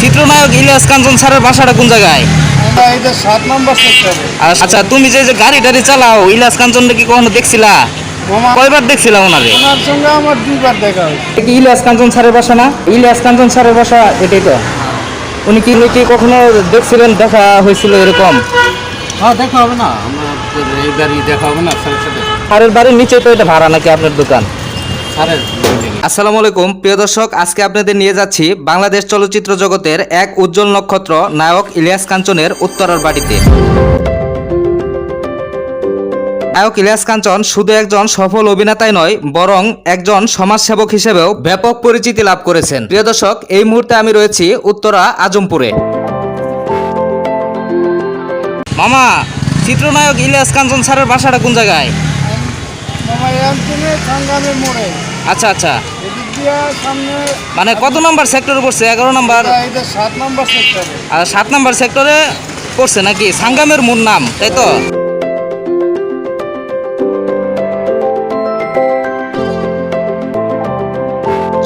চিত্রনায়ক ইলিয়াস কাঞ্চন স্যারের বাসাটা কোন জায়গায়? আচ্ছা তুমি যে যে গাড়ি টাড়ি চালাও ইলিয়াস কাঞ্চনটা কি কখনো দেখছিলা? কয়বার দেখছিলা ওনারে? ওনার সঙ্গে আমার দুইবার দেখা হয়েছে। কি ইলিয়াস কাঞ্চন স্যারের বাসা না? ইলিয়াস কাঞ্চন স্যারের বাসা এটাই তো। উনি কি কি কখনো দেখছিলেন দেখা হয়েছিল এরকম? হ্যাঁ দেখা হবে না। এই গাড়ি দেখা হবে না স্যারের সাথে। স্যারের বাড়ির নিচে তো এটা ভাড়া নাকি আপনার দোকান? স্যারের। আসসালামু আলাইকুম। প্রিয় দর্শক, আজকে আপনাদের নিয়ে যাচ্ছি বাংলাদেশ চলচ্চিত্র জগতের এক উজ্জ্বল নক্ষত্র নায়ক ইলিয়াস কাঞ্চনের উত্তরার বাড়িতে। নায়ক ইলিয়াস কাঞ্চন শুধু একজন সফল অভিনেতাই নয়, বরং একজন সমাজসেবক হিসেবেও ব্যাপক পরিচিতি লাভ করেছেন। প্রিয় দর্শক, এই মুহূর্তে আমি রয়েছি উত্তরা আজমপুরে। মামা, চিত্রনায়ক ইলিয়াস কাঞ্চন স্যারের বাসাটা কোন জায়গায়? মোড়ে। আচ্ছা আচ্ছা। মানে কত নম্বর সেক্টরে পড়ছে? এগারো নম্বর? আর সাত নম্বর সেক্টরে পড়ছে নাকি? সাঙ্গামের মূল নাম তাই তো?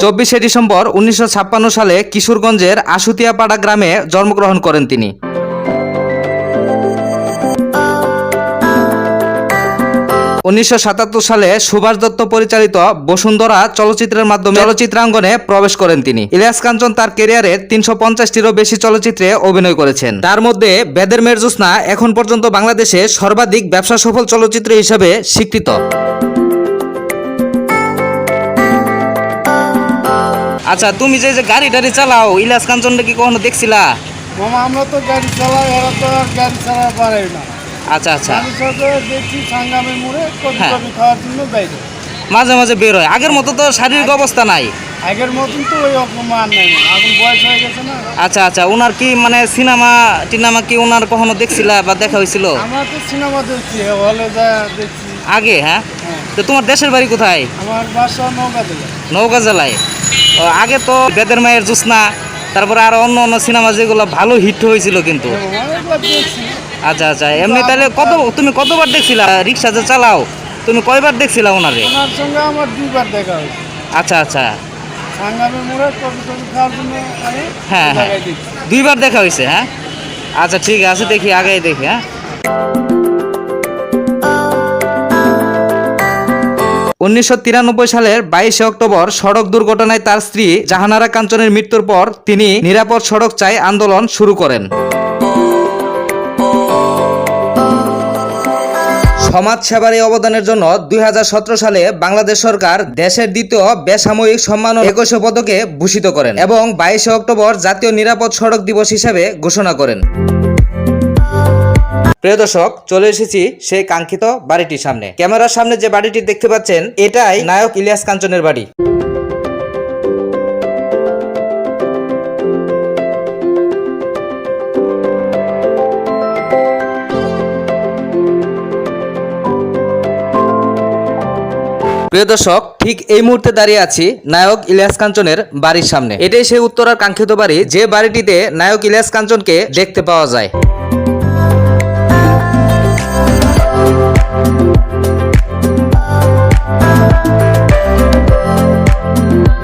চব্বিশে ডিসেম্বর উনিশশো ছাপ্পান্ন সালে কিশোরগঞ্জের আশুতিয়াপাড়া গ্রামে জন্মগ্রহণ করেন তিনি। উনিশশো সাতাত্তর সালে সুভাষ দত্ত পরিচালিত বসুন্ধরা চলচ্চিত্রের মাধ্যমে চলচ্চিত্রাঙ্গনে প্রবেশ করেন তিনি। ইলিয়াস কাঞ্চন তার ক্যারিয়ারে তিনশো পঞ্চাশটিরও বেশি চলচ্চিত্রে অভিনয় করেছেন। তার মধ্যে বেদের মেরজুসনা এখন পর্যন্ত বাংলাদেশে সর্বাধিক ব্যবসা সফল চলচ্চিত্র হিসেবে স্বীকৃত। আচ্ছা তুমি যে গাড়ি টাড়ি চালাও, ইলিয়াস কাঞ্চনটা কি কখনো দেখছিলা? আমরা তো গাড়ি চালাই, এরা তো গাড়ি চালা পারে না। আচ্ছা আচ্ছা। দেখছি সাংগামের মোড়ে কবি হ্যাঁ। খাওয়ার জন্য বাইরে মাঝে মাঝে বের হয়। আগের মতো তো শারীরিক অবস্থা নাই। আগের মতন তো ওই অপমান নেই। এখন বয়স হয়ে গেছে না। আচ্ছা আচ্ছা। ওনার কি মানে সিনেমা টিনেমা কি ওনার কখনো দেখছিলা বা দেখা হয়েছিল? আমরা তো সিনেমা দেখছি হলে যা দেখছি। আগে হ্যাঁ? হ্যাঁ। তো তোমার দেশের বাড়ি কোথায়? আমার বাসা নৌকা দিলে নৌকা জেলায়। আগে তো বেদের মায়ের জোৎস্না তারপরে আরও অন্য অন্য সিনেমা যেগুলো ভালো হিট হয়েছিল কিন্তু। অনেকবার দেখছি। আচ্ছা আচ্ছা। এমনি তাহলে কত তুমি কতবার দেখছিলা? রিক্সা যে চালাও তুমি কয়বার দেখছিলা ওনারে? ওনার সঙ্গে আমার দুইবার দেখা হয়েছে। আচ্ছা আচ্ছা। মোড়ে খাওয়ার জন্য হ্যাঁ, হ্যাঁ। দুইবার দেখা হয়েছে হ্যাঁ? আচ্ছা ঠিক আছে দেখি আগেই দেখি হ্যাঁ? উনিশশো তিরানব্বই সালের বাইশে অক্টোবর সড়ক দুর্ঘটনায় তার স্ত্রী জাহানারা কাঞ্চনের মৃত্যুর পর তিনি নিরাপদ সড়ক চাই আন্দোলন শুরু করেন। সমাজ সেবার এই অবদানের জন্য দুই হাজার সতেরো সালে বাংলাদেশ সরকার দেশের দ্বিতীয় বেসামরিক সম্মান একুশে পদকে ভূষিত করেন এবং বাইশে অক্টোবর জাতীয় নিরাপদ সড়ক দিবস হিসেবে ঘোষণা করেন। প্রিয় দর্শক, চলে এসেছি সেই কাঙ্ক্ষিত বাড়িটির সামনে। ক্যামেরার সামনে যে বাড়িটি দেখতে পাচ্ছেন, এটাই নায়ক ইলিয়াস কাঞ্চনের বাড়ি। প্রিয় দর্শক, ঠিক এই মুহূর্তে দাঁড়িয়ে আছি নায়ক ইলিয়াস কাঞ্চনের বাড়ির সামনে। এটাই সেই উত্তরার কাঙ্ক্ষিত বাড়ি, যে বাড়িটিতে নায়ক ইলিয়াস কাঞ্চনকে দেখতে পাওয়া যায়।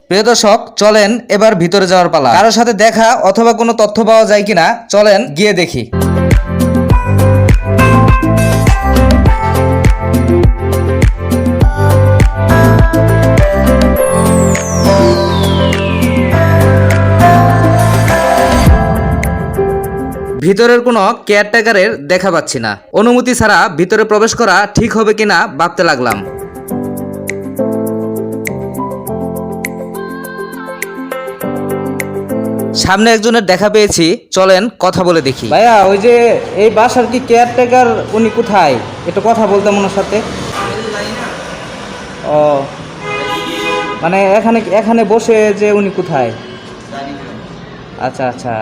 প্রিয় দর্শক, চলেন এবার ভিতরে যাওয়ার পালা। কারোর সাথে দেখা অথবা কোনো তথ্য পাওয়া যায় কিনা, চলেন গিয়ে দেখি। ভিতরের কোনো কেয়ারটেকারের দেখা পাচ্ছি না। অনুমতি ছাড়া ভিতরে প্রবেশ করা ঠিক হবে কিনা ভাবতে লাগলাম। সামনে একজনের দেখা পেয়েছি, চলেন কথা বলে দেখি। ভাইয়া, ওই যে এই বাসার কি কেয়ারটেকার উনি কোথায়? একটু কথা বলতাম ওনার সাথে। ও মানে এখানে এখানে বসে যে উনি কোথায়? আচ্ছা আচ্ছা।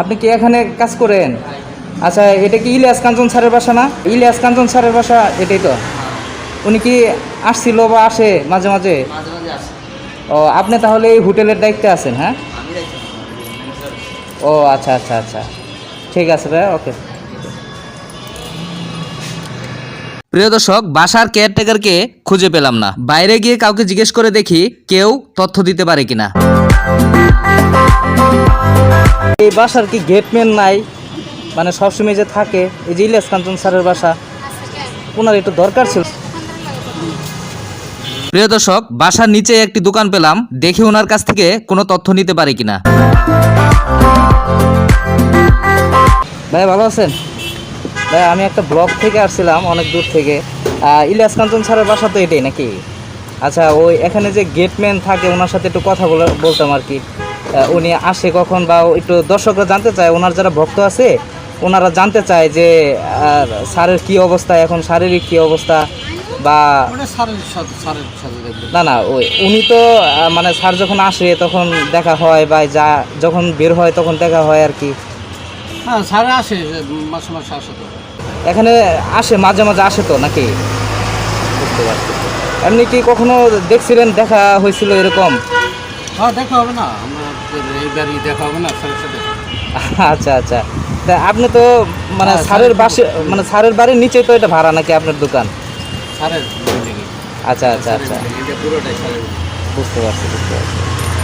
আপনি কি এখানে কাজ করেন? আচ্ছা এটা কি ইলিয়াস কাঞ্চন স্যারের বাসা না? ইলিয়াস কাঞ্চন স্যারের বাসা এটাই তো। উনি কি আসছিল বা আসে মাঝে মাঝে? ও আপনি তাহলে এই হোটেলের দায়িত্বে আছেন হ্যাঁ? ও আচ্ছা আচ্ছা আচ্ছা। ঠিক আছে ভাই ওকে। প্রিয় দর্শক বাসার কেয়ারটেকারকে খুঁজে পেলাম না। বাইরে গিয়ে কাউকে জিজ্ঞেস করে দেখি কেউ তথ্য দিতে পারে কিনা। এই বাসার কি গেটম্যান নাই? মানে সবসময় যে থাকে এই যে ইলিয়াস কাঞ্চন স্যারের বাসা ওনার একটু দরকার ছিল। প্রিয় দর্শক বাসার নিচে একটি দোকান পেলাম দেখি ওনার কাছ থেকে কোনো তথ্য নিতে পারি কিনা। ভাই ভালো আছেন? ভাই আমি একটা ব্লগ থেকে আসছিলাম অনেক দূর থেকে। ইলিয়াস কাঞ্চন স্যারের বাসা তো এটাই নাকি? আচ্ছা ওই এখানে যে গেটম্যান থাকে ওনার সাথে একটু কথা বলে বলতাম আর কি। উনি আসে কখন বা একটু দর্শকরা জানতে চায় ওনার যারা ভক্ত আছে ওনারা জানতে চায় যে স্যারের কি অবস্থা এখন শারীরিক কি অবস্থা বা না না ওই উনি তো মানে স্যার যখন আসে তখন দেখা হয় বা যা যখন বের হয় তখন দেখা হয় আর কি। হ্যাঁ সারে আসে মাসে মাসে আসে তো। এখানে আসে মাঝে মাঝে আসে তো নাকি? বুঝতে পারছি। এমনি কি কখনো দেখছিলেন দেখা হয়েছিল এরকম? হ্যাঁ দেখা হবে না আমাদের দেখা হবে না স্যারের সাথে আচ্ছা আচ্ছা তা আপনি তো মানে হ্যাঁ, স্যারের স্যারের বাসে মানে স্যারের বাড়ির নিচে তো এটা ভাড়া নাকি আপনার দোকান সারের আচ্ছা আচ্ছা আচ্ছা সারের বুঝতে পারছি বুঝতে পারছি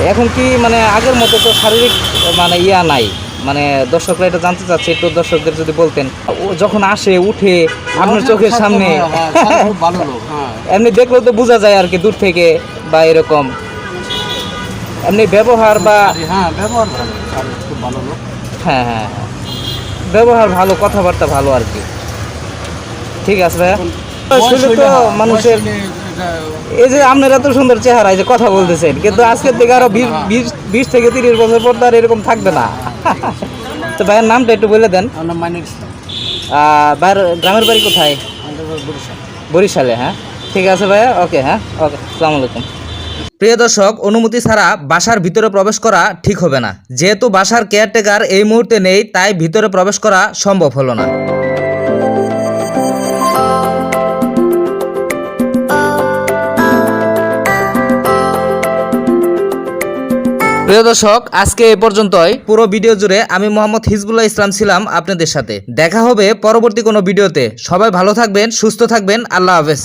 এখন কি মানে আগের মতো তো শারীরিক মানে ইয়া নাই মানে দর্শকরা এটা জানতে চাচ্ছে একটু দর্শকদের যদি বলতেন ও যখন আসে উঠে আপনার চোখের সামনে হ্যাঁ, হ্যাঁ এমনি দেখলেও তো বোঝা যায় আর কি দূর থেকে বা এরকম এমনি ব্যবহার বা হ্যাঁ ব্যবহার ভালো। খুব ভালো লোক। হ্যাঁ হ্যাঁ হ্যাঁ। ব্যবহার ভালো কথাবার্তা ভালো আর কি। ঠিক আছে ভাইয়া। তো মানুষের এই যে আপনার এত সুন্দর চেহারা এই যে কথা বলতেছেন কিন্তু আজকের থেকে আরও বিশ বিশ থেকে তিরিশ বছর পর তো আর এরকম থাকবে না। তো ভাইয়ের নামটা একটু বলে দেন। ভাইয়ের গ্রামের বাড়ি কোথায়? বরিশালে হ্যাঁ। ঠিক আছে ভাইয়া ওকে হ্যাঁ। ওকে আসসালামু আলাইকুম। প্রিয় দর্শক, অনুমতি ছাড়া বাসার ভিতরে প্রবেশ করা ঠিক হবে না। যেহেতু বাসার কেয়ারটেকার এই মুহূর্তে নেই, তাই ভিতরে প্রবেশ করা সম্ভব হলো না। প্রিয় দর্শক, আজকে এ পর্যন্তই। পুরো ভিডিও জুড়ে আমি মোহাম্মদ হিজবুল্লাহ ইসলাম ছিলাম আপনাদের সাথে। দেখা হবে পরবর্তী কোনো ভিডিওতে। সবাই ভালো থাকবেন, সুস্থ থাকবেন। আল্লাহ হাফেজ।